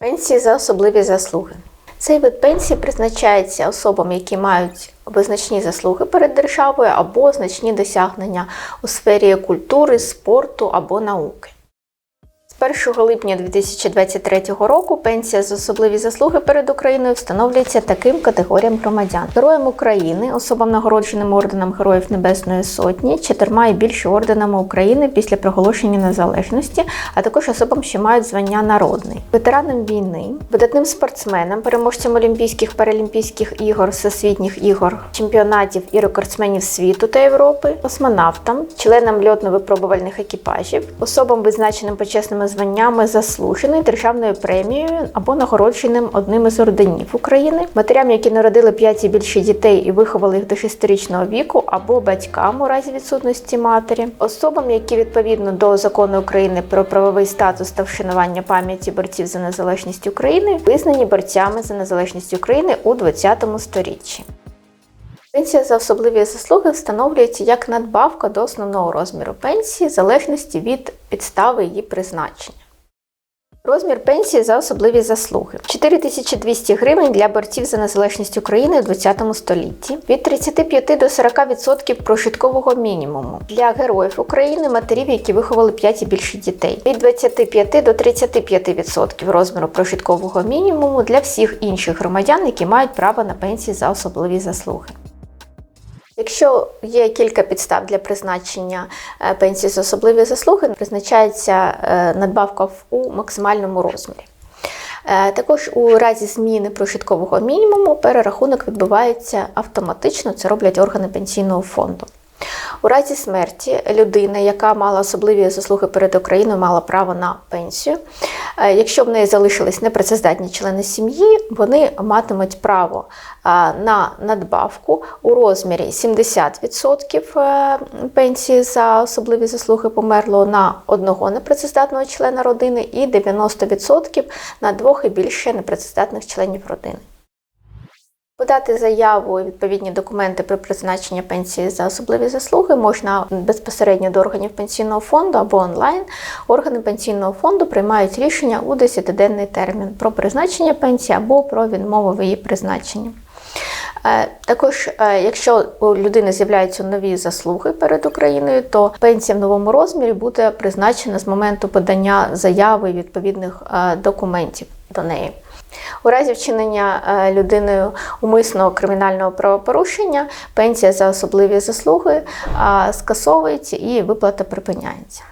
Пенсії за особливі заслуги. Цей вид пенсії призначається особам, які мають визначні заслуги перед державою або значні досягнення у сфері культури, спорту або науки. З 1 липня 2023 року пенсія за особливі заслуги перед Україною встановлюється таким категоріям громадян: героям України, особам нагородженим орденом Героїв Небесної Сотні, чотирма і більше орденами України після проголошення незалежності, а також особам, що мають звання народний, ветеранам війни, видатним спортсменам, переможцям Олімпійських паралімпійських ігор, всесвітніх ігор, чемпіонатів і рекордсменів світу та Європи, космонавтам, членам льотно-випробувальних екіпажів, особам, визначеним почесними званнями заслуженою державною премією або нагородженим одним із орденів України, матерям, які народили 5 і більше дітей і виховали їх до 6-річного віку, або батькам у разі відсутності матері, особам, які відповідно до закону України про правовий статус та вшанування пам'яті борців за незалежність України, визнані борцями за незалежність України у 20 сторіччі. Пенсія за особливі заслуги встановлюється як надбавка до основного розміру пенсії в залежності від підстави її призначення. Розмір пенсії за особливі заслуги 4200 гривень для борців за незалежність України у 20 столітті, від 35 до 40% прожиткового мінімуму для героїв України, матерів, які виховали 5 і більше дітей, від 25 до 35% розміру прожиткового мінімуму для всіх інших громадян, які мають право на пенсії за особливі заслуги. Якщо є кілька підстав для призначення е, пенсії з особливі заслуги, призначається е, надбавка у максимальному розмірі. Е, Також у разі зміни прожиткового мінімуму перерахунок відбувається автоматично, це роблять органи пенсійного фонду. У разі смерті людина, яка мала особливі заслуги перед Україною, мала право на пенсію. Е, Якщо в неї залишились непрацездатні члени сім'ї, вони матимуть право е, на надбавку у розмірі 70% е, пенсії за особливі заслуги померлого на одного непрацездатного члена родини і 90% на двох і більше непрацездатних членів родини. Подати заяву і відповідні документи про призначення пенсії за особливі заслуги можна безпосередньо до органів пенсійного фонду або онлайн. Органи пенсійного фонду приймають рішення у 10-денний термін про призначення пенсії або про відмову в її призначенні. Е, Також, е, якщо у людини з'являються нові заслуги перед Україною, то пенсія в новому розмірі буде призначена з моменту подання заяви відповідних е, документів до неї. У разі вчинення е, людиною умисного кримінального правопорушення пенсія за особливі заслуги скасовується і виплата припиняється.